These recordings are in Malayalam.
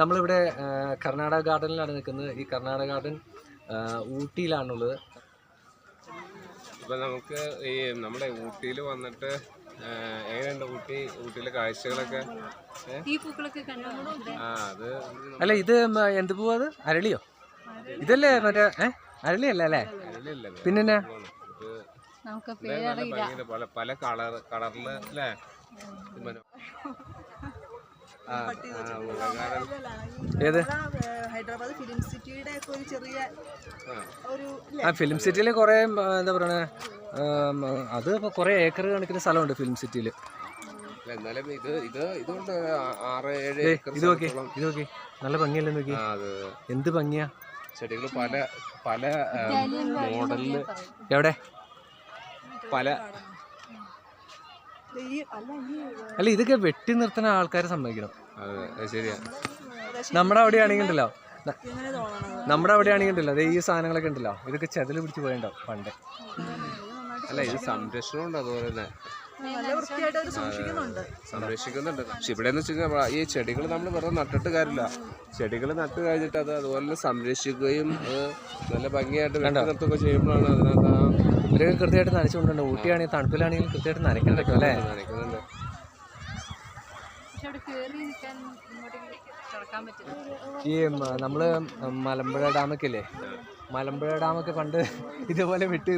നമ്മളിവിടെ കർണാടക ഗാർഡനിലാണ് നിൽക്കുന്നത്. ഈ കർണാടക ഗാർഡൻ ഊട്ടിയിലാണുള്ളത്. ഇപ്പൊ നമുക്ക് ഈ നമ്മുടെ ഊട്ടിയിൽ വന്നിട്ട് എങ്ങനെയുണ്ട് ഊട്ടി? ഊട്ടിയിലെ കാഴ്ചകളൊക്കെ? ഈ പൂക്കളൊക്കെ കണ്ടു? ആ അത് അല്ല ഇത് എന്ത് പൂവാ അത്? അരളിയോ? ഇതല്ലേ മറ്റേ ഏ? അരളിയല്ല അല്ലേ? പിന്നെ പല പല കളർ കളറിൽ അല്ലേ ഇത് മനോ- ആ, ആ, മുളകാരൻ. ഏത്? ഹൈദരാബാദ് ഫിലിം സിറ്റിയുടെ ഒരു ചെറിയ ആ. ഒരു ആ ഫിലിം സിറ്റിയിൽ കുറേ എന്താ പറയുക അത് ഇപ്പോൾ കുറേ ഏക്കർ കണക്കിന് സ്ഥലമുണ്ട് ഫിലിം സിറ്റിയിൽ അല്ല, എന്നാലും ഇത് ഇത് ഇതുകൊണ്ട് ആറ് ഏഴ് ഇത് നോക്കി ഇത് നോക്കി. നല്ല ഭംഗിയല്ലേ നോക്കി? ആ, അത് എന്ത് ഭംഗിയാ? ചെടികൾ പല പല മോഡലിൽ എവിടെ? പല. അല്ല അല്ല ഇതൊക്കെ വെട്ടി നിർത്തുന്ന ആൾക്കാരെ സമ്മതിക്കണം. അതെ അത് ശരിയാ. നമ്മുടെ അവിടെ ആണെങ്കിൽ ഉണ്ടല്ലോ നമ്മുടെ അവിടെ ആണെങ്കിൽ ഉണ്ടല്ലോ ഈ സാധനങ്ങളൊക്കെ ഉണ്ടല്ലോ. ഇതൊക്കെ ചെതൽ പിടിച്ച് പോയിണ്ടോ പണ്ട്? അല്ല ഇത് സംരക്ഷണം ഉണ്ട് അതുപോലെ തന്നെ. സംരക്ഷിക്കുന്നുണ്ട്. പക്ഷെ ഇവിടെ എന്ന് വെച്ചാൽ ഈ ചെടികൾ നമ്മൾ വെറുതെ നട്ടിട്ട് കാര്യമില്ല. ചെടികൾ നട്ട് കഴിഞ്ഞിട്ട് അത് അതുപോലെ സംരക്ഷിക്കുകയും നല്ല ഭംഗിയായിട്ട് വേണ്ട നടത്തൊക്കെ ചെയ്യുമ്പോഴാണ് അതിനകത്ത് ആ ഇവരൊക്കെ കൃത്യമായിട്ട് നനച്ചുകൊണ്ടുണ്ട്. ഊട്ടിയാണെങ്കിൽ തണുപ്പിലാണെങ്കിൽ കൃത്യമായിട്ട് നനയ്ക്കാൻ പറ്റും അല്ലേ? നനയ്ക്കുന്നുണ്ട് പക്ഷെ അവിടെ കയറി നിൽക്കാൻ ഇങ്ങോട്ടേക്ക് കിടക്കാൻ പറ്റില്ല ഈ നമ്മൾ മലമ്പുഴ ഡാമൊക്കെ ഇല്ലേ മലമ്പുഴ ഡാമൊക്കെ പണ്ട് ഇതുപോലെ വെട്ടി.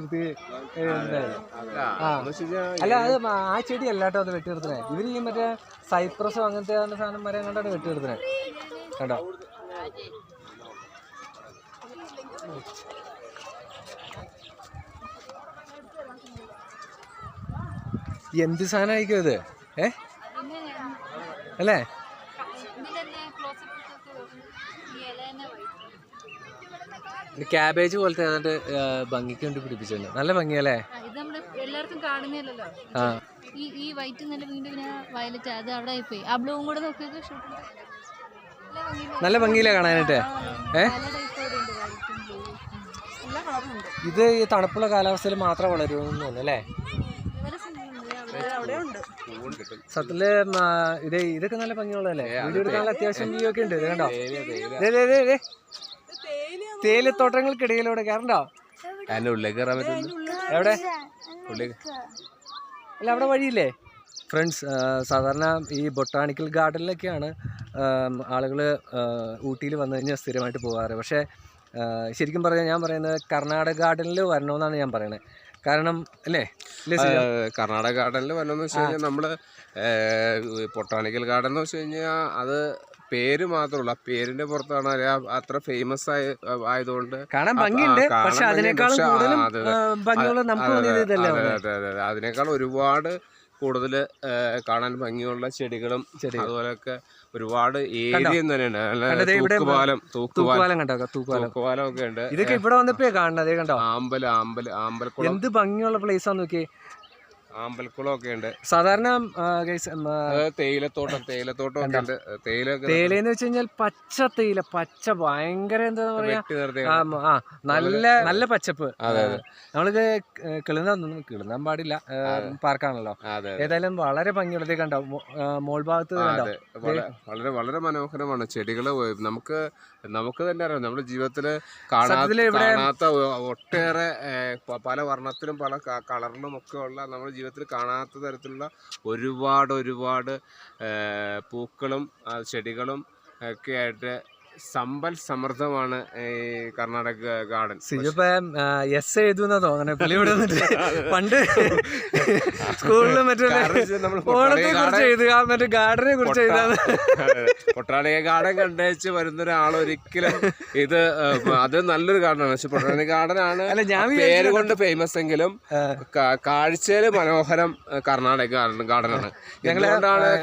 അല്ല അത് ആ ചെടി അല്ലാട്ടോ അത് വെട്ടി ഇവർ ഈ മറ്റേ സൈപ്രസോ അങ്ങനത്തെ സാധനം മരം കണ്ടാണ് വെട്ടി നിർത്തണേ കണ്ടോ? എന്ത് സാധനമായിരിക്കും ഇത്? ഏ? പിന്നെ അല്ലേ? വൈറ്റ് ക്യാബേജ് പോലത്തെ ഏതാണ്ട് ഭംഗി ഭംഗിക്ക് വേണ്ടി പിടിപ്പിച്ചല്ലോ നല്ല ഭംഗിയല്ലേ? ഇത് നമ്മൾ എല്ലാവർക്കും കാണുന്നില്ലല്ലോ ആ. ഈ ഈ വൈറ്റ് നല്ല വീണ്ടും പിന്നെ വയലറ്റ് അത് അവിടെ പോയി ആ ബ്ലൂവും കൂടെ നോക്കിയൊക്കെ ഷൂട്ട് നല്ല ഭംഗിയില്ലേ കാണാനായിട്ട്. ഏ? ഇത് ഈ തണുപ്പുള്ള കാലാവസ്ഥയിൽ മാത്രം വളരുമെന്ന് തോന്നുന്നു അല്ലേ? സത്യത്തിൽ ഇത് ഇതൊക്കെ നല്ല ഭംഗിയുള്ളതല്ലേ? വീഡിയോ എടുക്കാനുള്ള അത്യാവശ്യം വ്യൂ ഒക്കെ ഉണ്ട്. ഇത് കണ്ടോ? തേയില തോട്ടങ്ങൾക്കിടയിലൂടെ ദേ, ദേ, ദേ, ദേ. തേയിലത്തോട്ടങ്ങൾക്കിടയിലൂടെ കയറണ്ടോ? അതിന്റെ ഉള്ളിലേക്ക് കയറാൻ പറ്റുന്നു എവിടെ? അല്ല അവിടെ വഴിയില്ലേ? ഫ്രണ്ട്സ് സാധാരണ ഈ ബൊട്ടാണിക്കൽ ഗാർഡനിലൊക്കെയാണ് ആളുകൾ ഊട്ടിയിൽ വന്നു കഴിഞ്ഞാൽ സ്ഥിരമായിട്ട് പോകാറ്. പക്ഷേ ശരിക്കും പറഞ്ഞാൽ ഞാൻ പറയുന്നത് കർണാടക ഗാർഡനിൽ വരണമെന്നാണ് ഞാൻ പറയുന്നത്. കാരണം അല്ലേ കർണാടക ഗാർഡനിൽ വരണമെന്ന് വെച്ച് കഴിഞ്ഞാൽ നമ്മൾ പൊട്ടാണിക്കൽ ഗാർഡൻ എന്ന് വെച്ച് കഴിഞ്ഞാൽ അത് പേര് മാത്രമല്ല പേരിന്റെ പുറത്താണ് അത് അത്ര ഫേമസ് ആയ ആയതുകൊണ്ട് കാണാൻ ആ, ഭംഗിയുണ്ട് പക്ഷെ. അതിനേക്കാളും. അതിനേക്കാൾ ഒരുപാട് കൂടുതൽ കാണാൻ ഭംഗിയുള്ള ചെടികളും ചെടികൾ. ഒരുപാട് ഏരിയ തന്നെയാണ് കണ്ടോ, തൂക്കുപാലം തൂക്കുപാലം. ഒക്കെ ഉണ്ട്. ഇതൊക്കെ ഇവിടെ വന്നപ്പോ കാണുന്നത് കണ്ടോ? ആമ്പൽ ആമ്പൽ ആമ്പൽക്കുളം. എന്ത് ഭംഗിയുള്ള പ്ലേസ് ആണെന്ന് നോക്കി ആമ്പൽക്കുളം ഒക്കെ ഉണ്ട്. സാധാരണ തേയിലത്തോട്ടം തേയിലത്തോട്ടം ഒക്കെ ഉണ്ട്. തേയില തേയിലെന്ന് വെച്ച് കഴിഞ്ഞാൽ പച്ച തേയില പച്ച ഭയങ്കര എന്താ പറയാ ആ, നല്ല നല്ല പച്ചപ്പ്. നമ്മളിത് കിളുന്ന കിളുന്നാൻ പാടില്ല പാർക്കാണല്ലോ. ഏതായാലും വളരെ ഭംഗിയുള്ളത് കണ്ടോ? മോൾ ഭാഗത്ത് വളരെ വളരെ മനോഹരമാണ്. ചെടികൾ നമുക്ക് നമുക്ക് തന്നെ അറിയാം. നമ്മുടെ ജീവിതത്തിൽ കാണാത്ത ഒട്ടേറെ പല വർണത്തിലും പല കളറിലും ഒക്കെ ഉള്ള നമ്മുടെ ജീവിതത്തിൽ കാണാത്ത തരത്തിലുള്ള ഒരുപാട് ഒരുപാട് പൂക്കളും ചെടികളും ഒക്കെ ആയിട്ട് സമ്പൽ സമൃദ്ധമാണ് ഈ കർണാടക ഗാർഡൻ. എസ് എഴുതുന്ന തോന്നണേ. പുള്ളി ഇവിടെ പണ്ട് സ്കൂളിലും മറ്റേ കാരണം നമ്മൾ ഓണത്തെ പൊട്ടാണി കുറിച്ച് എഴുതുക മറ്റേ ഗാർഡനെ കുറിച്ച് എഴുതാന്ന്. പൊട്ടാണിക ഗാർഡൻ കണ്ടേച്ച് വരുന്ന ഒരാൾ ഒരിക്കലും ഇത് അത് നല്ലൊരു ഗാർഡനാണ്. പക്ഷെ പൊട്ടാണിക ഗാർഡൻ ആണ് അല്ല, ഞാൻ പേര് കൊണ്ട് ഫേമസ് എങ്കിലും കാഴ്ചയിൽ മനോഹരം കർണാടക ഗാർഡൻ ഗാർഡനാണ്. ഞങ്ങളെ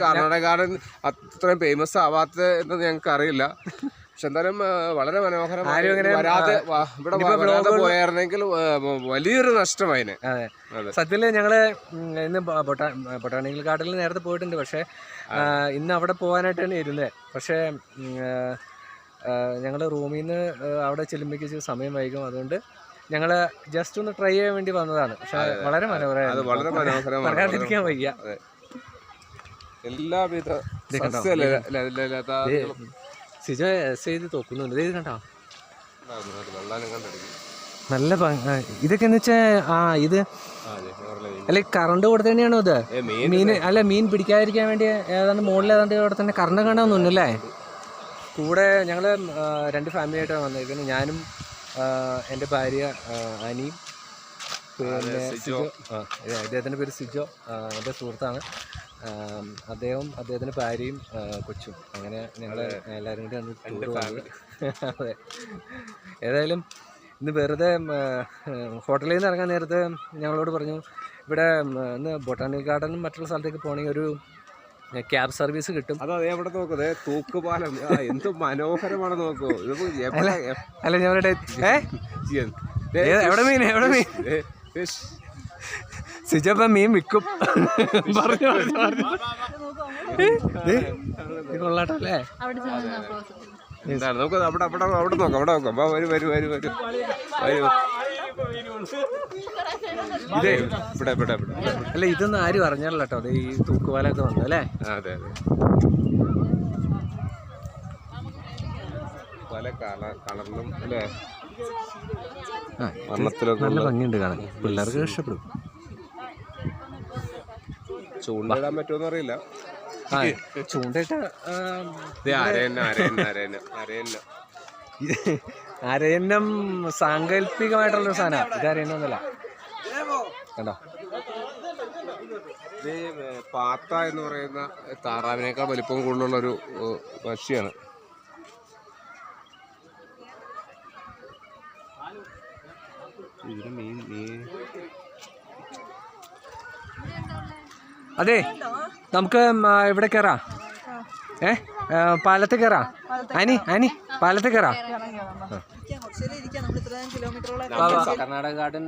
കർണാടക ഗാർഡൻ അത്രയും ഫേമസ് ആവാത്തത് എന്ന് ഞങ്ങൾക്ക് അറിയില്ല പക്ഷെ എന്തായാലും വളരെ മനോഹരം വരാതെ ഇവിടെ വരാതെ പോയായിരുന്നെങ്കിൽ വലിയൊരു നഷ്ടമായിന് സത്യല്ലേ ഞങ്ങൾ ഇന്ന് ബൊട്ടാണിക്കൽ ഗാർഡനിൽ നേരത്തെ പോയിട്ടുണ്ട്. പക്ഷെ ഇന്ന് അവിടെ പോകാനായിട്ടാണ് ഇരുന്നത് പക്ഷേ ഞങ്ങൾ റൂമിൽ നിന്ന് അവിടെ ചെല്ലുമ്പോഴേക്ക് സമയം വൈകും. അതുകൊണ്ട് ഞങ്ങൾ ജസ്റ്റ് ഒന്ന് ട്രൈ ചെയ്യാൻ വേണ്ടി വന്നതാണ്. പക്ഷെ വളരെ മനോഹരമായിരുന്നു. പറയാതിരിക്കാൻ വയ്യ. എല്ലാവിധ സിജോ എസ് ചെയ്ത് തോക്കുന്നുണ്ട്. ഇത് കണ്ടോ? നല്ല ഇതൊക്കെ എന്ന് വെച്ചാൽ ആ ഇത് അല്ലെ കറണ്ട് കൂടെ തന്നെയാണോ ഇത് മീൻ അല്ല മീൻ പിടിക്കാതിരിക്കാൻ വേണ്ടി ഏതാണ്ട് മുകളിൽ ഏതാണ്ട് ഇവിടെ തന്നെ കറണ്ട് കാണാമെന്നൊന്നും അല്ലേ? കൂടെ ഞങ്ങൾ രണ്ട് ഫാമിലി ആയിട്ടാണ് വന്നിരിക്കുന്നത് ഞാനും എന്റെ ഭാര്യ അനിയും പിന്നെ സിജോ. അദ്ദേഹത്തിന്റെ പേര് സിജോ. എന്റെ സുഹൃത്താണ്. അദ്ദേഹം അദ്ദേഹത്തിന്റെ ഭാര്യയും കൊച്ചും. അങ്ങനെ ഞങ്ങൾ എല്ലാവരും കൂടി അന്ന് രണ്ട് ടൂർ പോകുന്നത് അതെ. ഏതായാലും ഇന്ന് വെറുതെ ഹോട്ടലിൽ നിന്ന് ഇറങ്ങാൻ നേരത്തെ ഞങ്ങളോട് പറഞ്ഞു ഇവിടെ ഇന്ന് ബൊട്ടാണിക് ഗാർഡനും മറ്റുള്ള സ്ഥലത്തേക്ക് പോകണമെങ്കിൽ ഒരു ക്യാബ് സർവീസ് കിട്ടും. അത് അവിടെ നോക്കൂ? തൂക്കുപാലം. എന്ത് മനോഹരമാണ് നോക്കൂ. അല്ല ഞാൻ ഏ? എവിടെ മീൻ എവിടെ മീൻ. സിജപ്പ മീൻ വിൽക്കും. പറഞ്ഞു പറഞ്ഞു കൊള്ളാട്ടോ അല്ലേ എന്താണ്? നമുക്ക് അവിടെ അവിടെ അവിടെ നോക്കാം അവിടെ നോക്കാം. അപ്പൊ വരും വരും വരും വരും. വരും. ഇതേ ഇവിടെ ഇവിടെ ഇവിടെ. അല്ല ഇതൊന്നും ആരും അറിഞ്ഞല്ലോ കേട്ടോ. അത് ഈ തൂക്കുപാലൊക്കെ വന്നു അല്ലേ? അതെ അതെ. പല കള കളറിലും അല്ലേ? നല്ല ഭംഗിയുണ്ട് കാണാൻ. പിള്ളേർക്ക് ഇഷ്ടപ്പെടും. ചൂണ്ടിടാൻ പറ്റുമെന്ന് അറിയില്ല. ചൂണ്ടയിട്ട അരയന്ന സാങ്കല്പികമായിട്ടുള്ള സാധനമാണ് ഇത് അരയന്നല്ല കണ്ടോ? പാത്ത എന്ന് പറയുന്ന താറാവിനേക്കാൾ വലിപ്പം കൂടുതലുള്ള ഒരു പക്ഷിയാണ്. ഇതിന് മെയിൻ അതെ നമുക്ക് ഇവിടെ കയറാം ഏ പാലത്ത് കയറാം അനി അനി പാലത്ത് കയറാം കർണാടക ഗാർഡൻ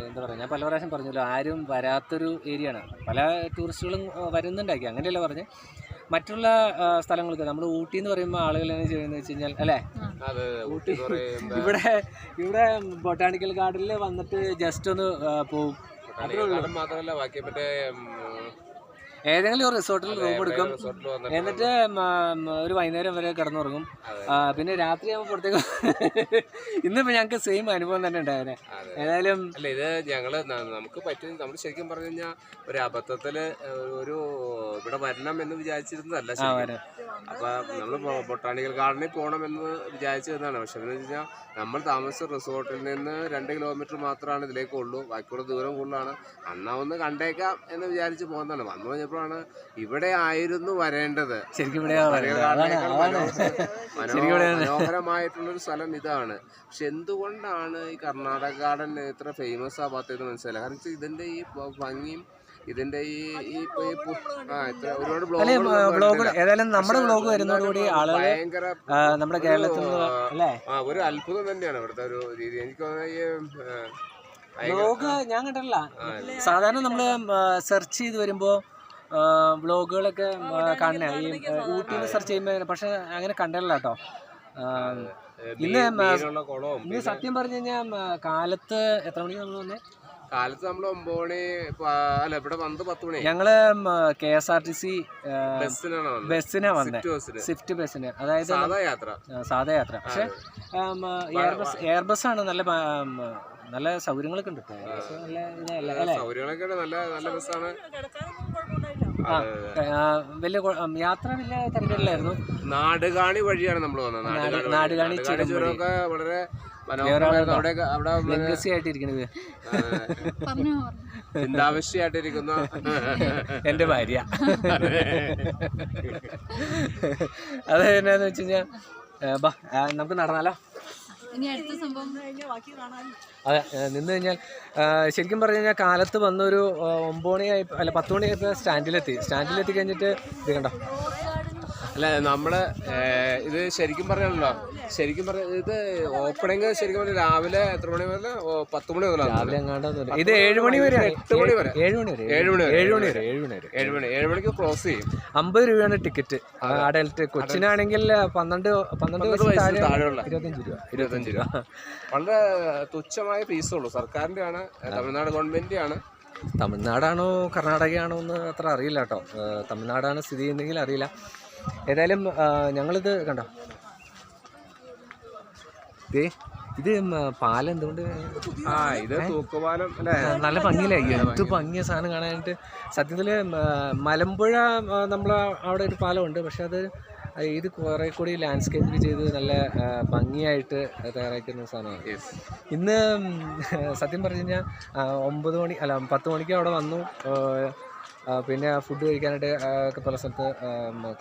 എന്താ പറയുക ഞാൻ പല പ്രാവശ്യം പറഞ്ഞല്ലോ ആരും വരാത്തൊരു ഏരിയ ആണ് പല ടൂറിസ്റ്റുകളും വരുന്നുണ്ടാക്കി. അങ്ങനെയല്ല പറഞ്ഞ്? മറ്റുള്ള സ്ഥലങ്ങൾക്ക് നമ്മൾ ഊട്ടി എന്ന് പറയുമ്പോൾ ആളുകൾ എങ്ങനെ ചെയ്യുന്നത് വെച്ച് കഴിഞ്ഞാൽ അല്ലേ? ഇവിടെ ഇവിടെ ബൊട്ടാണിക്കൽ ഗാർഡനിൽ വന്നിട്ട് ജസ്റ്റ് ഒന്ന് പോകും പോവും. മാത്രമല്ല ബാക്കി മറ്റേ ഏതെങ്കിലും ഒരു റിസോർട്ടിൽ റൂം എടുക്കും. എന്നിട്ട് ഒരു വൈകുന്നേരം വരെ കിടന്നുറങ്ങും. പിന്നെ രാത്രി ആകുമ്പോൾ പുറത്തേക്ക് ഇന്നിപ്പോൾ ഞങ്ങൾക്ക് സെയിം അനുഭവം തന്നെ ഉണ്ടായിരുന്നെ. ഏതായാലും അല്ല ഇത് ഞങ്ങൾ നമുക്ക് പറ്റുന്ന നമ്മൾ ശരിക്കും പറഞ്ഞു കഴിഞ്ഞാൽ ഒരു അബദ്ധത്തിൽ ഒരു ഇവിടെ വരണം എന്ന് വിചാരിച്ചിരുന്നതല്ല ശരിക്കും. അപ്പൊ നമ്മൾ ബൊട്ടാണിക്കൽ ഗാർഡനിൽ പോകണം എന്ന് വിചാരിച്ചിരുന്നതാണ്. പക്ഷെ എന്ന് വെച്ചാൽ നമ്മൾ താമസിച്ച റിസോർട്ടിൽ നിന്ന് രണ്ട് കിലോമീറ്റർ മാത്രമാണ് ഇതിലേക്ക് ഉള്ളൂ. ബാക്കിയുള്ള ദൂരം കൂടുതലാണ്. അന്നാ ഒന്ന് കണ്ടേക്കാം എന്ന് വിചാരിച്ച് പോകുന്നതാണ്. വന്നു കഴിഞ്ഞപ്പോഴാണ് ഇവിടെ ആയിരുന്നു വരേണ്ടത്. ശരിക്കും ഇവിടെ ബൊട്ടാണിക്കൽ ഗാർഡനേക്കാൾ മനോഹര- ശരിക്കും ഇവിടെയാണ്. മനോഹരമായിട്ടുള്ളൊരു സ്ഥലം ഇതാണ്. പക്ഷെ എന്തുകൊണ്ടാണ് ഈ കർണാടക ഗാർഡൻ ഇത്ര ഫേമസ് ആവാത്തതെന്ന് മനസ്സിലായി കാരണം വെച്ചാൽ ഇതിന്റെ ഈ ഭ- ഭംഗിയും ഇതിന്റെ ഈ ഒരുപാട് ബ്ലോഗുകൾ ഏതായാലും നമ്മുടെ ബ്ലോഗ് വരുന്നതോടുകൂടി ആളുകൾ ഭയങ്കര നമ്മുടെ കേരളത്തിൽ അല്ലേ? ഒരു അത്ഭുതം തന്നെയാണ് ഇവിടുത്തെ ഒരു രീതി. എനിക്ക് ബ്ലോഗ് ഞാൻ കണ്ടല്ല സാധാരണ നമ്മൾ സെർച്ച് ചെയ്ത് വരുമ്പോൾ ബ്ലോഗുകളൊക്കെ കാണുന്ന. ഈ ഊട്ടിയിൽ സെർച്ച് ചെയ്യുമ്പോൾ പക്ഷെ അങ്ങനെ കണ്ടല്ല കേട്ടോ. ഇന്ന് ഇന്ന് സത്യം പറഞ്ഞു കഴിഞ്ഞാൽ കാലത്ത് എത്ര മണിക്ക് നമ്മൾ വന്നേ? കാലത്ത് നമ്മൾ ഒമ്പത് മണി അല്ല ഇവിടെ വന്നത് പത്ത് മണി. ഞങ്ങൾ K S R T C ബസ്സിനാണ് വന്നത്. ബസ്സിനാ വന്നത് സ്വിഫ്റ്റ് ബസ്സിന്. അതായത് സാധാ യാത്ര. സാധാ യാത്ര. പക്ഷെ എയർ ബസ് ആണ് നല്ല നല്ല സൗകര്യങ്ങളൊക്കെ ഉണ്ട് സൗകര്യങ്ങളൊക്കെ നല്ല നല്ല ബസ്സാണ്. വലിയ യാത്ര വലിയ തിരക്കില്ലായിരുന്നു നാടുകാണി വഴിയാണ് നമ്മൾ വന്നത്. നാടുകാണി ചുരമൊക്കെ വളരെ മനോഹരമായിരുന്നു. അവിടെ ചിന്താവശ്യമായിട്ടിരിക്കുന്ന എന്റെ ഭാര്യ. അത് എന്നാന്ന് വെച്ച് കഴിഞ്ഞാൽ ബാ നമുക്ക് നടന്നാലോ? ഇനി അടുത്ത സംഭവം. കഴിഞ്ഞാൽ ബാക്കി കാണാൻ അതെ നിന്ന് കഴിഞ്ഞാൽ ശരിക്കും പറഞ്ഞു കഴിഞ്ഞാൽ കാലത്ത് വന്നൊരു ഒമ്പത് മണിയായി അല്ല പത്ത് മണിയായപ്പോൾ സ്റ്റാൻഡിലെത്തി. സ്റ്റാൻഡിലെത്തി കഴിഞ്ഞിട്ട് ഇത് കണ്ടോ? അല്ല നമ്മൾ ഇത് ശരിക്കും പറഞ്ഞല്ലോ ശരിക്കും പറഞ്ഞ ഇത് ഓപ്പണിങ് ശരിക്കും പറഞ്ഞാൽ രാവിലെ എത്ര മണി വരെ പത്ത് മണി മുതലാണ് ഇത് ഏഴ് മണി വരെ. എട്ട് മണി വരെ. ഏഴ് മണി വരെ. ഏഴ് മണി. ഏഴ് മണി വരെ. ഏഴ് മണി വരെ. ഏഴ് മണി. ഏഴ് മണിക്ക് ക്ലോസ് ചെയ്യും. അമ്പത് രൂപയാണ് ടിക്കറ്റ്. അഡൽട്ട് കൊച്ചിനാണെങ്കിൽ പന്ത്രണ്ട് പന്ത്രണ്ട് താഴെ താഴെയുള്ള. ഇരുപത്തഞ്ച് രൂപ. ഇരുപത്തഞ്ച് രൂപ. വളരെ തുച്ഛമായ ഫീസുള്ളൂ സർക്കാരിന്റെ ആണ് തമിഴ്നാട് ഗവൺമെന്റ് ആണ് തമിഴ്നാടാണോ കർണാടകയാണോ എന്ന് അത്ര അറിയില്ല കേട്ടോ. തമിഴ്നാടാണ് സ്ഥിതി ചെയ്യുന്നെങ്കിൽ അറിയില്ല. ഏതായാലും ഞങ്ങളിത് കണ്ടോ? ദേ ഇത് പാലം എന്തുകൊണ്ട്? ആ ഇത് തൂക്കുപാലം അല്ലേ? നല്ല ഭംഗിയില്ലേ? എന്ത് ഭംഗിയ സാധനം കാണാനായിട്ട്. സത്യത്തിൽ മലമ്പുഴ നമ്മൾ അവിടെ ഒരു പാലമുണ്ട്. പക്ഷെ അത് ഇത് കുറെ കൂടി ലാൻഡ്സ്കേപ്പിൽ ചെയ്ത് നല്ല ഭംഗിയായിട്ട് തയ്യാറാക്കുന്ന സാധനമാണ്. ഇന്ന് സത്യം പറഞ്ഞു കഴിഞ്ഞാൽ ഒമ്പത് മണി അല്ല പത്ത് മണിക്ക് അവിടെ വന്നു. പിന്നെ ഫുഡ് കഴിക്കാനായിട്ട് ഒക്കെ പല സ്ഥലത്ത്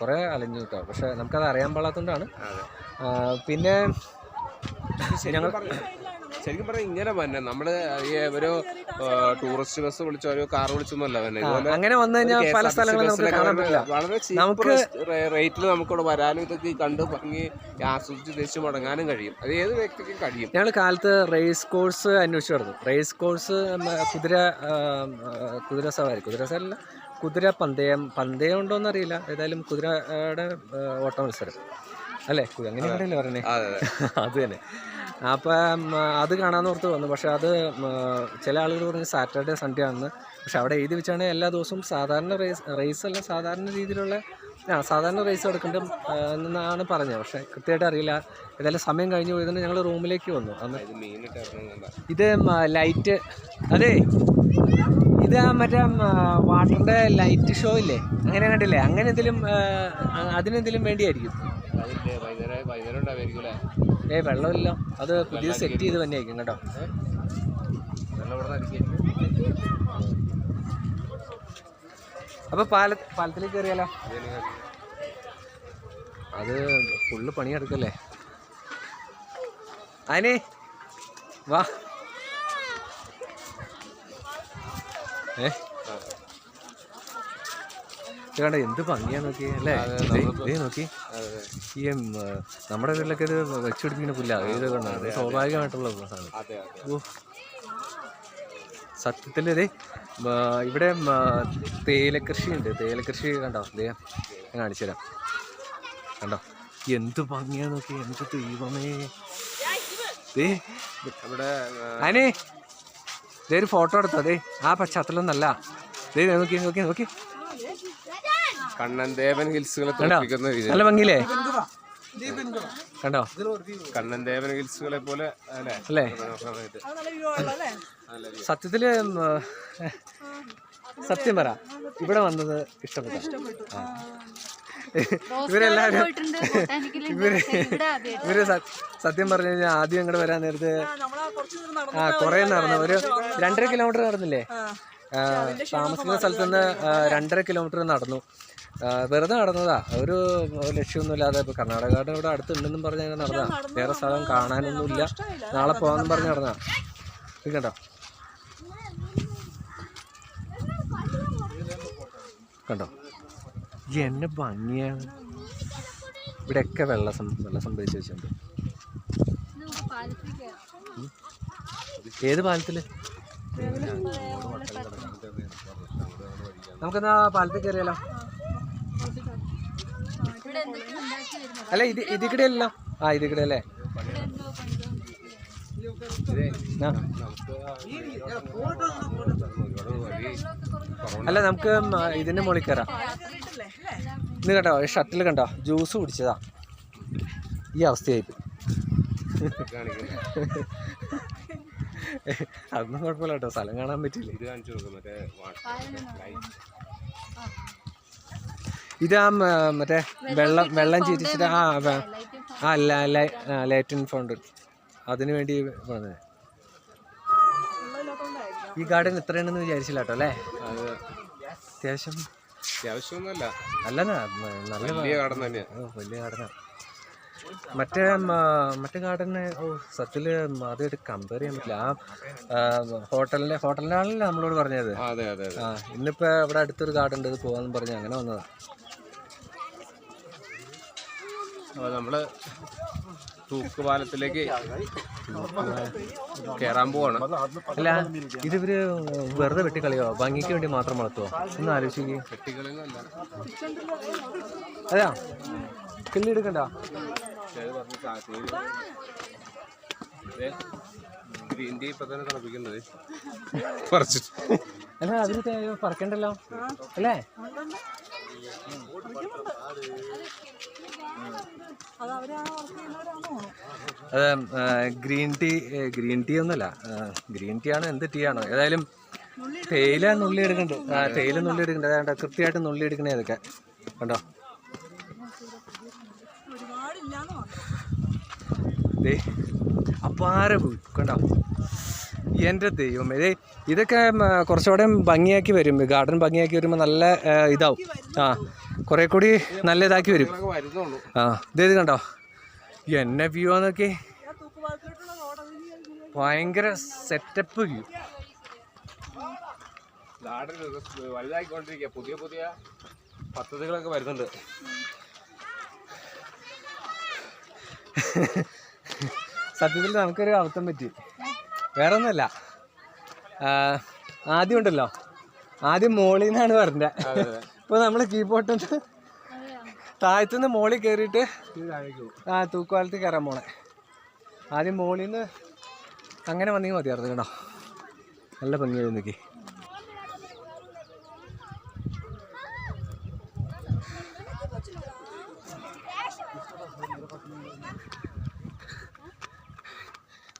കുറേ അലഞ്ഞു കേട്ടോ പക്ഷെ നമുക്കത് അറിയാൻ പാടാത്തതുകൊണ്ടാണ് പിന്നെ ഞങ്ങൾ ശരിക്കും പറഞ്ഞാൽ ഇങ്ങനെ വന്നെ. നമ്മൾ ഈ ഒരു ടൂറിസ്റ്റ് ബസ് വിളിച്ചോ ഒരു കാർ വിളിച്ചൊന്നുമല്ല വന്നെ. ഇതുപോലെ അങ്ങനെ വന്നു കഴിഞ്ഞാൽ പല സ്ഥലങ്ങളും നമുക്ക് കാണാൻ പറ്റില്ല. വളരെ നമുക്ക് റേറ്റിൽ നമുക്കിവിടെ വരാനും ഇതൊക്കെ കണ്ട് ഭംഗി ആസ്വദിച്ച് തിരിച്ചു മടങ്ങാനും കഴിയും. അത് ഏത് വ്യക്തിക്കും കഴിയും. ഞങ്ങൾ കാലത്ത് റേസ് കോഴ്സ് അന്വേഷിച്ചു നടന്നു. റേസ് കോഴ്സ് കുതിര കുതിര സവാരി. കുതിര സവാരി കുതിര പന്തയം. പന്തയം ഉണ്ടോ എന്നറിയില്ല ഏതായാലും കുതിരയുടെ ഓട്ടമത്സരം ഓട്ട മത്സരം. അല്ലേ? അങ്ങനെ അതെ അത് തന്നെ. അപ്പം അത് കാണാമെന്ന് ഓർത്ത് വന്നു. പക്ഷേ അത് ചില ആളുകൾ പറഞ്ഞ് സാറ്റർഡേ സൺഡേ ആണെന്ന് പക്ഷേ അവിടെ എഴുതി വെച്ചാണ് എല്ലാ ദിവസവും സാധാരണ റേസ് റേസ് അല്ല സാധാരണ രീതിയിലുള്ള ആ സാധാരണ റേസ് എടുക്കേണ്ടത് എന്നാണ് പറഞ്ഞത്. പക്ഷേ കൃത്യമായിട്ട് അറിയില്ല. ഏതായാലും സമയം കഴിഞ്ഞ് പോയതുകൊണ്ട് ഞങ്ങൾ റൂമിലേക്ക് വന്നു. അന്ന് ഇത് ലൈറ്റ് അതെ. ഇത് മറ്റേ വാട്ടറിന്റെ ലൈറ്റ് ഷോ ഇല്ലേ? അങ്ങനെ കണ്ടില്ലേ? അങ്ങനെ എന്തെങ്കിലും അതിനെന്തെങ്കിലും വേണ്ടിയായിരിക്കും. വൈകുന്നേരം വൈകുന്നേരം ഏ വെള്ളമില്ല. അത് പുതിയ സെറ്റ് ചെയ്ത് തന്നെ ആയിരിക്കും കേട്ടോ. അപ്പൊ പാല പാലത്തിലേക്ക് കയറിയാലോ അത് ഫുള്ള് പണിയെടുക്കല്ലേ? അനേ വാ. ഏ? ഇത് കണ്ട എന്ത് ഭംഗിയാ നോക്കി അല്ലേ? നോക്കി. ഈ നമ്മുടെ വീട്ടിലൊക്കെ ഇത് വെച്ചുപിടിപ്പിക്കുന്ന പുല്ല. ഇത് കണ്ടോ അത് സ്വാഭാവികമായിട്ടുള്ള സാധനം. അതെ അതെ ഓ സത്യത്തിൽ ഇതേ ഇവിടെ തേയില തേയിലക്കൃഷി ഉണ്ട് കൃഷി കണ്ടോ? ദേ ഞാൻ കാണിച്ചു തരാം കണ്ടോ? എന്ത് ഭംഗിയാ നോക്കി എന്ത് ദൈവമേ. അനേ ഇതേ ഒരു ഫോട്ടോ എടുത്തോ ദേ. ആ പശ്ചാത്തലം നല്ല. ദേ നോക്കി നോക്കി നോക്കി. കണ്ണൻദേവൻ ഹിൽസുകളെ കണ്ടോ? തോൽപ്പിക്കുന്ന രീതി നല്ല ഭംഗിയില്ലേ? കണ്ടോ? കണ്ണൻദേവൻ ഹിൽസുകളെ പോലെ അല്ലേ? മനോഹരമായിട്ട് സത്യത്തിൽ ഉം, സത്യം പറ. ഇവിടെ വന്നത് ഇഷ്ടപ്പെട്ടു. ആ. പോയിട്ടുണ്ട് ബൊട്ടാനിക്കലുണ്ട് ഇവർ ഇവർ സ- സത്യം പറഞ്ഞു കഴിഞ്ഞാൽ ആദ്യം ഇങ്ങോട്ട് വരാൻ നേരത്ത് നമ്മളാ കുറച്ച് ദൂരം നടന്നു ആ കുറേ നടന്നു. ഒരു രണ്ടര കിലോമീറ്റർ നടന്നില്ലേ? ആ. താമസിക്കുന്ന സ്ഥലത്ത് നിന്ന് ആ, രണ്ടര കിലോമീറ്റർ നടന്നു. വെറുതെ നടന്നതാ. ഒരു ലക്ഷ്യമൊന്നുമില്ലാതെ ഇപ്പൊ കർണാടക ഗാർഡൻ ഇവിടെ അടുത്തുണ്ടെന്നും പറഞ്ഞ് അങ്ങനെ നടന്നതാ. വേറെ സ്ഥലം കാണാനൊന്നുമില്ല. നാളെ പോകാമെന്നും പറഞ്ഞ് നടന്നതാ. കണ്ടോ? കണ്ടോ എന്നെ ഭംഗിയാണ്. ഇവിടെയൊക്കെ വെള്ളം വെള്ളം സംഭരിച്ച് വെച്ചിട്ടുണ്ട്. ഏത് പാലത്തിൽ? നമുക്കെന്നാ പാലത്തിൽ കയറിയാലോ അല്ല ഇത് ഇതിക്കടെ അല്ല. ആ ഇതിക്കടെ അല്ലേ. അല്ല നമുക്ക് ഇതിന്റെ മുകളിൽ കയറാം ഇത് കണ്ടോ ഇന്ന് കേട്ടോ ഷട്ടിൽ കണ്ടോ? ജ്യൂസ് കുടിച്ചതാ. ഈ അവസ്ഥയായിപ്പോയി അതൊന്നും കുഴപ്പമില്ല കേട്ടോ. സ്ഥലം കാണാൻ പറ്റില്ല ഇത് കാണിച്ചു കൊടുക്കും മറ്റേ ഇതാ ആ മറ്റേ വെള്ളം വെള്ളം ചിരിച്ചിട്ട് ആ അല്ല അല്ല ആ ലൈറ്റിൻ ഫൗണ്ടൻ അതിനു വേണ്ടി പറഞ്ഞത് ഈ ഗാർഡൻ ഇത്രയാണെന്ന് വിചാരിച്ചില്ല കേട്ടോ അല്ലേ? അത് അത്യാവശ്യം അത്യാവശ്യമൊന്നുമല്ല. അല്ല നല്ല വലിയ ഗാർഡൻ തന്നെയാണ് ഓ വലിയ ഗാർഡൻ മറ്റേ മറ്റേ ഗാർഡന് ഓ സത്യത്തിൽ അതായിട്ട് കമ്പയർ ചെയ്യാൻ പറ്റില്ല. ആ ഹോട്ടലിന്റെ ഹോട്ടലിനാണല്ലോ നമ്മളോട് പറഞ്ഞത്. ആ, അതെ അതെ അതെ. ഇന്നിപ്പോ ഇവിടെ അടുത്തൊരു ഗാർഡൻ ഉണ്ട് ഇത് പോവാന്ന് പറഞ്ഞു അങ്ങനെ വന്നതാ നമ്മൾ തൂക്ക് തൂക്കുപാലത്തിലേക്ക് കയറാൻ പോവാണ്. അല്ല ഇതിവര് വെറുതെ വെട്ടിക്കളിയോ? ഭംഗിക്ക് വേണ്ടി മാത്രം വളർത്തുവോ? ഒന്ന് ആലോചിക്കുക കുട്ടികളൊന്നുമല്ല അതെയാ കിള്ളി തന്നെ അല്ല അതിന് പറക്കണ്ടല്ലോ? അല്ലേ? അത് ഗ്രീൻ ടീ ഗ്രീൻ ടീ ഒന്നുമല്ല. ഗ്രീൻ ടീ ആണോ എന്ത് ടീ ആണോ? ഏതായാലും തേയില നുള്ളി എടുക്കുന്നുണ്ട് ആ തേയില നുള്ളി എടുക്കുന്നുണ്ട് അതാണ്ട് കൃത്യമായിട്ട് നുള്ളി എടുക്കണേ അതൊക്കെ കണ്ടോ? അപ്പാര കണ്ടോ? എന്റെ ദൈവം ഇതേ ഇതൊക്കെ കുറച്ചുകൂടെ ഭംഗിയാക്കി വരും ഗാർഡൻ ഭംഗിയാക്കി വരുമ്പോൾ നല്ല ഇതാവും. ആ കുറേ കൂടി നല്ല ഇതാക്കി വരും ആ ഇത് ഇത് കണ്ടോ? എന്നെ വ്യൂ ആന്നൊക്കെ ഭയങ്കര സെറ്റപ്പ് വ്യൂ വലുതായിക്കൊണ്ടിരിക്കുക. പുതിയ പുതിയ പദ്ധതികളൊക്കെ വരുന്നുണ്ട്. സത്യത്തിൽ നമുക്കൊരു അബദ്ധം പറ്റി. വേറെ ഒന്നുമല്ല ആദ്യം ഉണ്ടല്ലോ. ആദ്യം മോളിൽ നിന്നാണ് പറഞ്ഞത് ഇപ്പോൾ നമ്മൾ കീബോർഡിൽ താഴത്തുനിന്ന് മോളിൽ കയറിയിട്ട് ആ തൂക്കുവാലത്തിൽ കയറാൻ പോണേ. ആദ്യം മോളിൽ നിന്ന് അങ്ങനെ വന്നെങ്കിൽ മതിയായിരുന്നു കേട്ടോ. നല്ല ഭംഗിയായി നിൽക്കി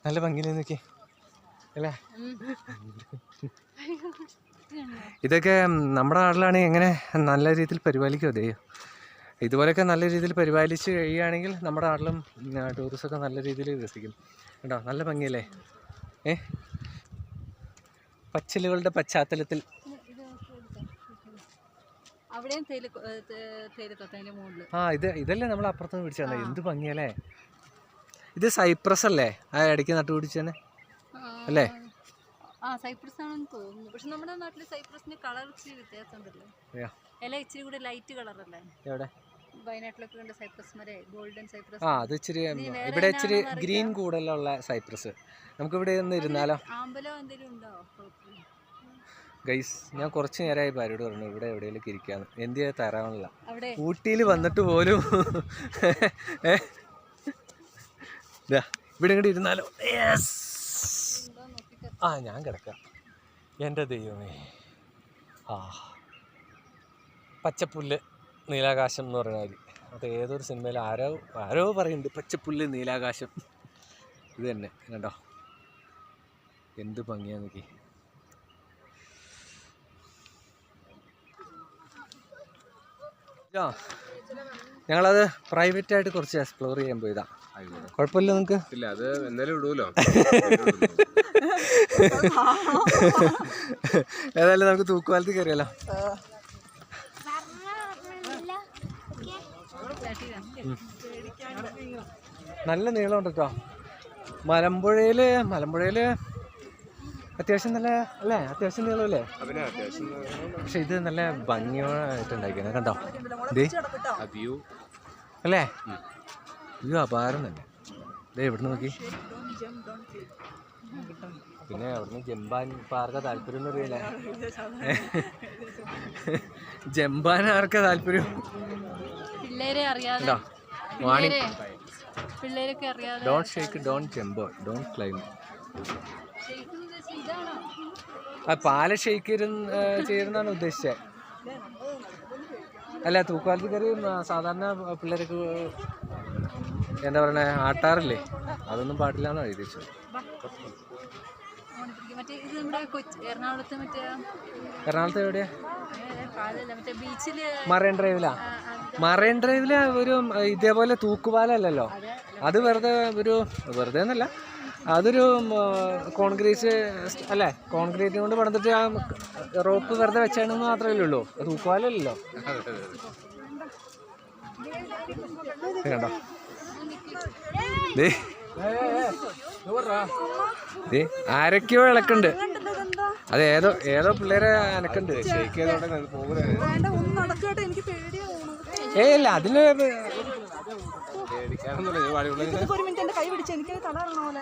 നല്ല ഭംഗിയിൽ നിൽക്കി അല്ലേ? ഇതൊക്കെ നമ്മുടെ നാട്ടിലാണെങ്കിൽ എങ്ങനെ നല്ല രീതിയിൽ പരിപാലിക്കും അതേ ഇതുപോലെയൊക്കെ നല്ല രീതിയിൽ പരിപാലിച്ച് കഴിയുകയാണെങ്കിൽ നമ്മുടെ നാട്ടിലും ടൂറിസ്റ്റൊക്കെ നല്ല രീതിയിൽ വികസിക്കും. കേട്ടോ നല്ല ഭംഗിയല്ലേ? ഏ? പച്ചിലുകളുടെ പശ്ചാത്തലത്തിൽ. ആ ഇത് ഇതല്ലേ നമ്മൾ അപ്പുറത്ത് നിന്ന് തന്നെ എന്ത് ഭംഗിയല്ലേ? ഇത് സൈപ്രസ് അല്ലേ? ആ ഇടയ്ക്ക് നട്ടു പിടിച്ചതന്നെ അല്ലേ? ആ സൈപ്രസ് ആണെന്ന് തോന്നുന്നു. പക്ഷെ നമ്മുടെ നാട്ടിൽ സൈപ്രസിന് കളർ ഇച്ചിരി വ്യത്യാസം ഉണ്ടല്ലോ ഇല ഇച്ചിരി കൂടെ ലൈറ്റ് കളർ അല്ലേ? എവിടെ? വയനാട്ടിലൊക്കെ കണ്ട സൈപ്രസ് മരേ ഗോൾഡൻ സൈപ്രസ് ആ അത് ഇച്ചിരി ഇവിടെ ഇച്ചിരി ഗ്രീൻ കൂടുതലുള്ള സൈപ്രസ്. നമുക്ക് ഇവിടെ ഒന്ന് ഇരുന്നാലോ? ആമ്പലോ എന്തെങ്കിലും ഉണ്ടോ. ഗൈസ് ഞാൻ കുറച്ച് നേരമായി ഭാര്യയോട് പറഞ്ഞു ഇവിടെ എവിടെയെങ്കിലും ഇരിക്കാന്ന്. എന്ത് ചെയ്യാൻ തരാനില്ല അവിടെ. ഊട്ടിയിൽ വന്നിട്ട് പോലും. ഇവിടെ ഇങ്ങോട്ട് ഇരുന്നാലോ. യെസ് ആ ഞാൻ കിടക്കാം. എന്റെ ദൈവമേ. ആ. പച്ചപ്പുല്ല് നീലാകാശം എന്ന് പറയുന്ന കാര്യം അത് ഏതൊരു സിനിമയിൽ ആരോ ആരോ പറയുന്നുണ്ട് പച്ചപ്പുല്ല് നീലാകാശം. ഇത് തന്നെ കണ്ടോ? എന്ത് ഭംഗിയാ നോക്കി. ഞങ്ങളത് പ്രൈവറ്റായിട്ട് കുറച്ച് എക്സ്പ്ലോർ ചെയ്യാൻ പോയതാ. കുഴപ്പമില്ല നിങ്ങക്ക്? ഇല്ല അത് എന്നാലും ഇടൂലോ. ഏതായാലും നമുക്ക് തൂക്കുവാലത്ത് കയറിയല്ലോ നല്ല നീളമുണ്ട് കേട്ടോ മലമ്പുഴയിൽ മലമ്പുഴയിൽ അത്യാവശ്യം നല്ല അല്ലേ? അത്യാവശ്യം നീളമല്ലേ? പക്ഷെ ഇത് നല്ല ഭംഗിയോടായിട്ട് ഉണ്ടാക്കിയത് കണ്ടോ? അല്ലേ? ഇത് അപാരം തന്നെ ഇതേ ഇവിടെ നോക്കി. പിന്നെ അവിടുന്ന് ജമ്പാൻ പാർക്ക താല്പര്യം എന്ന് അറിയില്ല? ജമ്പാൻ ആർക്കാ താല്പര്യം? പിള്ളേരെ അറിയാതെ. വാണി. പിള്ളേരെ. പിള്ളേരൊക്കെ അറിയാതെ. Don't shake don't jump don't climb ആ പാല ഷെയ്ക്ക് ചെയ്യുന്നതാണ് ഉദ്ദേശിച്ചത് അല്ല തൂക്കാലത്ത് കയറി സാധാരണ പിള്ളേർക്ക് എന്താ പറയണേ ആട്ടാറില്ലേ? അതൊന്നും പാടില്ല എന്നാണ് ഉദ്ദേശിച്ചത് ഓണത്തിരിക്കും മറ്റേ നമ്മുടെ കൊച്ചി എറണാകുളത്ത് എവിടെയാ? മറൈൻ ഡ്രൈവിലാ? മറൈൻ ഡ്രൈവിൽ ഒരു ഇതേപോലെ തൂക്കുപാലല്ലല്ലോ? അത് വെറുതെ ഒരു വെറുതെ എന്നല്ല അതൊരു കോൺക്രീറ്റ് അല്ലേ കോൺക്രീറ്റ് കൊണ്ട് പണിതിട്ട് ആ റോപ്പ് വെറുതെ വെച്ചാണെന്ന് മാത്രമേ ഉള്ളൂ. തൂക്കുപാലല്ലോ കണ്ടോ? ആരൊക്കെയോ ഇളക്കുണ്ട്. അത് ഏതോ ഏതോ പിള്ളേരെ അനക്കുണ്ട്. ഏ ഇല്ല അതിന് പേടിക്കാനൊന്നുമില്ല ഈ വഴിയുള്ള ഇതിപ്പോ ഒരു മിനിറ്റ് എന്റെ കൈ പിടിച്ച് എനിക്ക് തല ഇറങ്ങണ പോലെ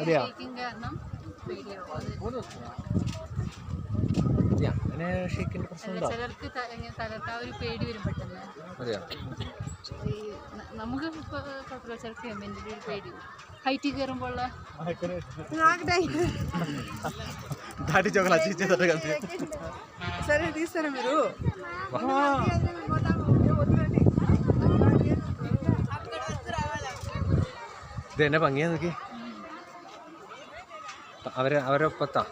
അതെയോ? ഇല്ല പ്രശ്നം ഒരു പേടി വരും നമുക്ക് കുഴപ്പമില്ല ചിലർക്ക് ഇതെന്നെ ഭംഗിയാ നോക്കി അവരെ അവരൊപ്പത്താ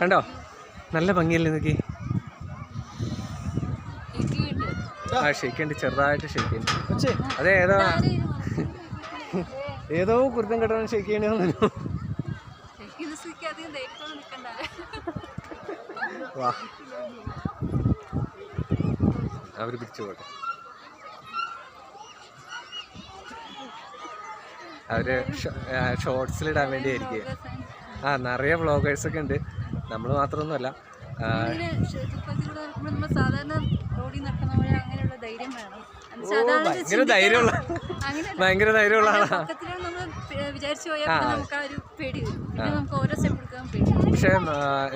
കണ്ടോ? നല്ല ഭംഗിയല്ലേ നോക്കി. ആ ഷെയ്ക്കുണ്ട്. ചെറുതായിട്ട് ഷെയ്ക്കുണ്ട് അതെ ഏതോ? ഏതോ കുരുത്തം കെട്ടാണ് ഷെയ്ക്ക് അവർ വാ. അവർ പിടിച്ചു പോട്ടെ. അവർ ഷോർട്സിലിടാൻ വേണ്ടിയായിരിക്കും. ആ നിറയെ വ്ളോഗേഴ്സൊക്കെ ഉണ്ട്. നമ്മൾ മാത്രമൊന്നുമല്ല ഭയങ്കര ധൈര്യമുള്ള ഭയങ്കര ധൈര്യമുള്ള ആളാ. പക്ഷേ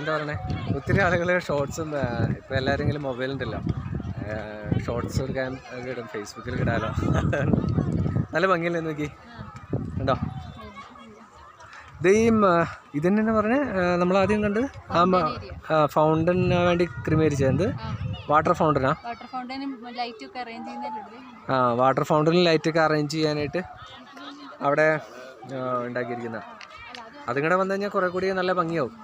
എന്താ പറയണേ? ഒത്തിരി ആളുകൾ ഷോർട്സും ഇപ്പം എല്ലാവരെങ്കിലും മൊബൈൽ ഉണ്ടല്ലോ. ഷോർട്സ് എടുക്കാൻ ഒക്കെ ഇടും ഫേസ്ബുക്കിൽ ഇടാലോ. നല്ല ഭംഗിയല്ലേ നോക്കി? ഉണ്ടോ ഇത് ഈ ഇത് തന്നെ പറഞ്ഞേ? നമ്മൾ ആദ്യം കണ്ടത് ആ ഫൗണ്ടന് വേണ്ടി ക്രമീകരിച്ചത് എന്ത്? വാട്ടർ ഫൗണ്ടനാ? വാട്ടർ ഫൗണ്ടനും ലൈറ്റും ഒക്കെ അറേഞ്ച് ആ വാട്ടർ ഫൗണ്ടനും ലൈറ്റൊക്കെ അറേഞ്ച് ചെയ്യാനായിട്ട് അവിടെ ഉണ്ടാക്കിയിരിക്കുന്ന. അതും കൂടെ വന്നു കഴിഞ്ഞാൽ കുറെ കൂടി നല്ല ഭംഗിയാവും.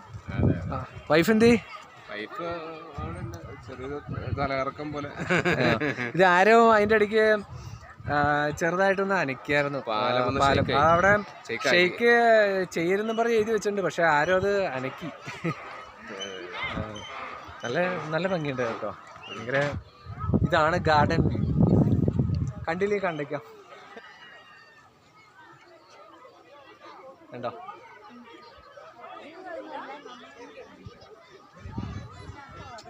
വൈഫ് എന്ത് ഇത് ആരോ അതിന്റെ ഇടയ്ക്ക് ചെറുതായിട്ടൊന്ന് അനക്കിയായിരുന്നു പാലം. പാലം അവിടെ. ഷെയ്ക്ക് ചെയ്യരുതെന്നും പറഞ്ഞ് എഴുതി വെച്ചിട്ടുണ്ട് പക്ഷെ ആരും അത് അനക്കി. നല്ല നല്ല ഭംഗിയുണ്ട് കേട്ടോ. ഭയങ്കര ഇതാണ് ഗാർഡൻ വ്യൂ. കണ്ടില്ലേ കണ്ടേക്കാം? കണ്ടോ?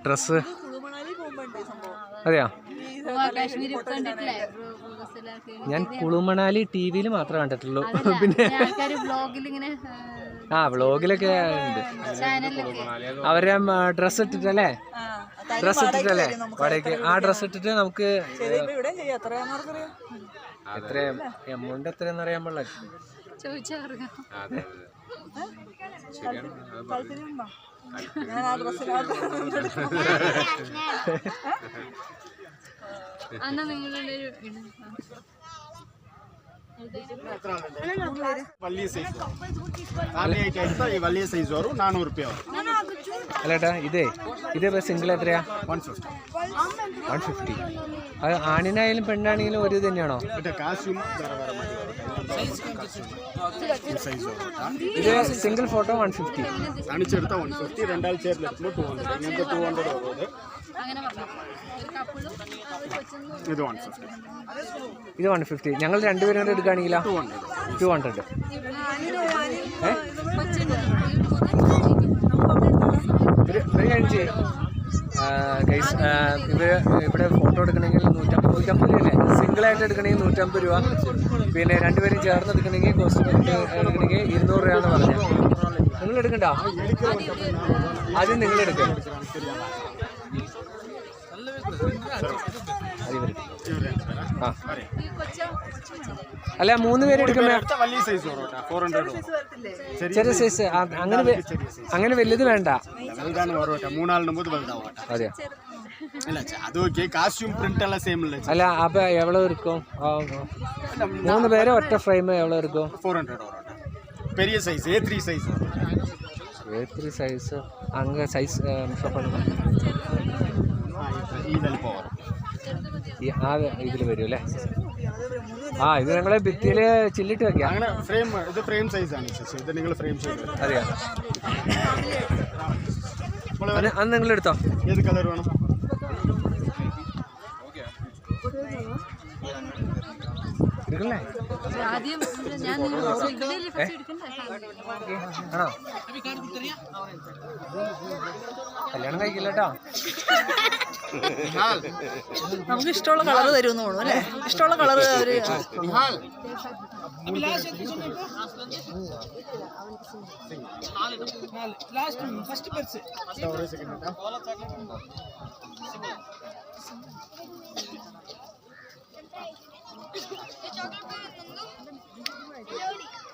ഡ്രസ്സ്. കുളുമണാലി പോകുമ്പോ സംഭവം? അതെയാ? ഞാൻ കുളുമണാലി ടി വിയിൽ മാത്രമേ കണ്ടിട്ടുള്ളൂ. പിന്നെ ആൾക്കാർ ബ്ലോഗിൽ ഇങ്ങനെ ആ വ്ളോഗിലൊക്കെ ഉണ്ട്. ചാനലിലൊക്കെ അവരെ ഡ്രസ്സ് ഇട്ടിട്ടല്ലേ? ആ, ഡ്രസ്സ് വാടകയ്ക്ക് ഇട്ടിട്ടല്ലേ? വടക്ക്. ആ ഡ്രസ്സ് ഇട്ടിട്ട് നമുക്ക് എത്ര എമൗണ്ട് എത്രയെന്ന് അറിയാൻ പാടില്ല. ഞാൻ ആ വലിയ സൈസ് അല്ലേട്ടാ ഇതേ ഇതേ സിംഗിൾ എത്രയാ? വൺ ഫിഫ്റ്റി വൺ ഫിഫ്റ്റി അത് ആണിനായാലും പെണ്ണാണെങ്കിലും ഒരു തന്നെയാണോ? ഇത് സിംഗിൾ ഫോട്ടോ വൺ ഫിഫ്റ്റി അണിച്ചെടുത്ത വൺ ഫിഫ്റ്റി രണ്ടാഴ്ച ടു ഹൺഡ്രഡ് ഹൺഡ്രഡ് ഇത് വൺ ഫിഫ്റ്റി ഇത് വൺ ഫിഫ്റ്റി ഞങ്ങൾ രണ്ടുപേരും കൂടെ എടുക്കുകയാണെങ്കിലോ? ടു ഹൺഡ്രഡ് ഒരു ഗൈസ് ഇവർ ഇവിടെ ഫോട്ടോ എടുക്കണമെങ്കിൽ നൂറ്റമ്പത് നൂറ്റമ്പത് രൂപ രൂപയല്ലേ സിംഗിളായിട്ട് എടുക്കണമെങ്കിൽ നൂറ്റമ്പത് രൂപ. പിന്നെ രണ്ടുപേരും ചേർന്ന് എടുക്കണമെങ്കിൽ കോസ്റ്റ് എടുക്കണമെങ്കിൽ ഇരുന്നൂറ് രൂപ എന്ന് പറഞ്ഞു. നിങ്ങൾ എടുക്കണ്ട. ആദ്യം നിങ്ങൾ എടുക്കുക ആ അല്ല മൂന്ന് പേര് എടുക്കുമ്പോ ചെറിയ സൈസ് അങ്ങനെ അങ്ങനെ വലുത് വേണ്ട. അതെ അല്ല അപ്പൊ എവ്വളോ ഇരിക്കും മൂന്ന് പേരെ ഒറ്റ ഫ്രെയിം എവ്വളോ ഇരിക്കും பெரிய size A three size A three size அங்கே சைஸ் பண்ணுங்க ഈ ആ ഇതിൽ വരും അല്ലേ? ആ ഇത് ഞങ്ങളെ ഭിത്തിയിൽ ചില്ലിട്ട് വെക്കാം. അങ്ങനെ ഫ്രെയിം ഇത് ഫ്രെയിം സൈസ് ആണ് ഇത് നിങ്ങൾ ഫ്രെയിം ചെയ്ത് അറിയാം അത് നിങ്ങൾ എടുത്തോ? ഏത് കളർ വേണം? ഫസ്റ്റ് എടുക്കണ്ടേ? ആണോ? കല്യാണം കഴിക്കില്ല കേട്ടോ നമുക്ക് ഇഷ്ടമുള്ള കളർ തരുമെന്ന് തോന്നുന്നു അല്ലേ? ഇഷ്ടമുള്ള കളർ അവർ ചേട്ടാ ഈ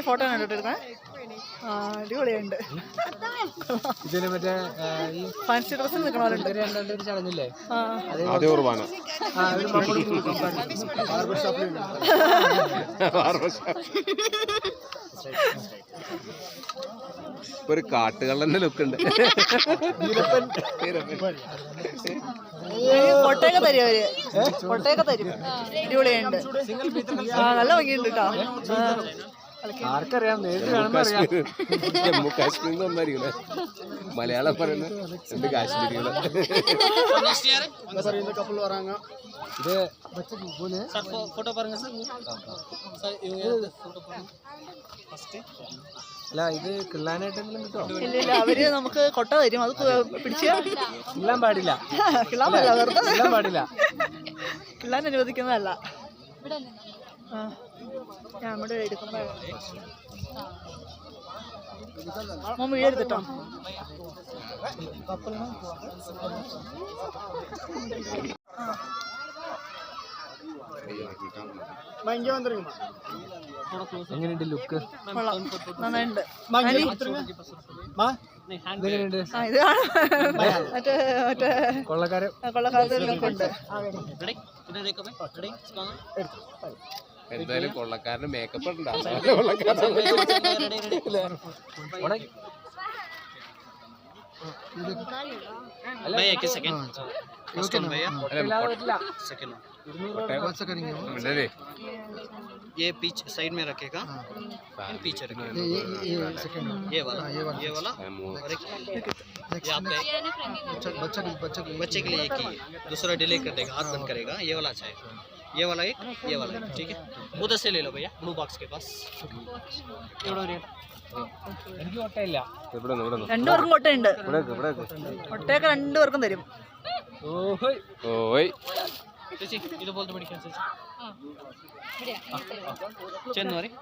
ഫോട്ടോ കണ്ടോട്ട് ഫോട്ടോ ആ അടിപൊളിയുണ്ട്. ഇതിന് മറ്റേ ഈ ഫാൻസി ഡ്രസ്സിൽ ഇവർ രണ്ടാളുടെ ഒരു ചടങ്ങില്ലേ? ആ. അതേ കുർബാന. ഒരു കാട്ടുകള്ളന്റെ ലുക്ക് ഉണ്ട്. പൊട്ടയൊക്കെ തരും അവർ. പൊട്ടയൊക്കെ തരും. അടിപൊളിയുണ്ട് ആ നല്ല ഭംഗിയുണ്ട് ആർക്കറിയാം ജമ്മു കാശ്മീർ. മലയാളം പറയുന്നത് എന്ത് ഫോട്ടോ പറഞ്ഞു അല്ല ഇത് കിള്ളാനായിട്ട് എന്തെങ്കിലും കിട്ടുമോ ഇല്ലില്ല അവർ നമുക്ക് കൊട്ട തരും. അത് പിടിച്ച കിള്ളാൻ പാടില്ല. കിള്ളാൻ പാടില്ല വെറുതെ. കിള്ളാൻ പാടില്ല. കിള്ളാൻ അനുവദിക്കുന്നതല്ല. ആ നമ്മുടെ എടുക്കുമ്പോഴാണ് മോൻ വീഴെടുത്തിട്ടോ ആ കൊള്ളക്കാരത്തിലൊക്കെ ഉണ്ട് എന്തായാലും കൊള്ളക്കാരന് മേക്കപ്പ് ഉണ്ടാവും ഉണ- ये पीछे साइड में रखेगा। पीछे रखेगा। ये वाला बच्चे के लिए एक ही। दूसरा डिले कर देगा हाथ बंद करेगा। ये वाला अच्छा है। ये वाला एक ये वाला ठीक है। उधर से ले लो भैया ब्लू बॉक्स के पास। എനിക്ക് ഒട്ടയില്ല രണ്ടുപേർക്കും ഒട്ടയുണ്ട് ഒട്ടയൊക്കെ രണ്ടുപേർക്കും തരും. ഇതുപോലത്തെ പഠിക്കാൻ ചേച്ചി. ചെന്നു പറയും.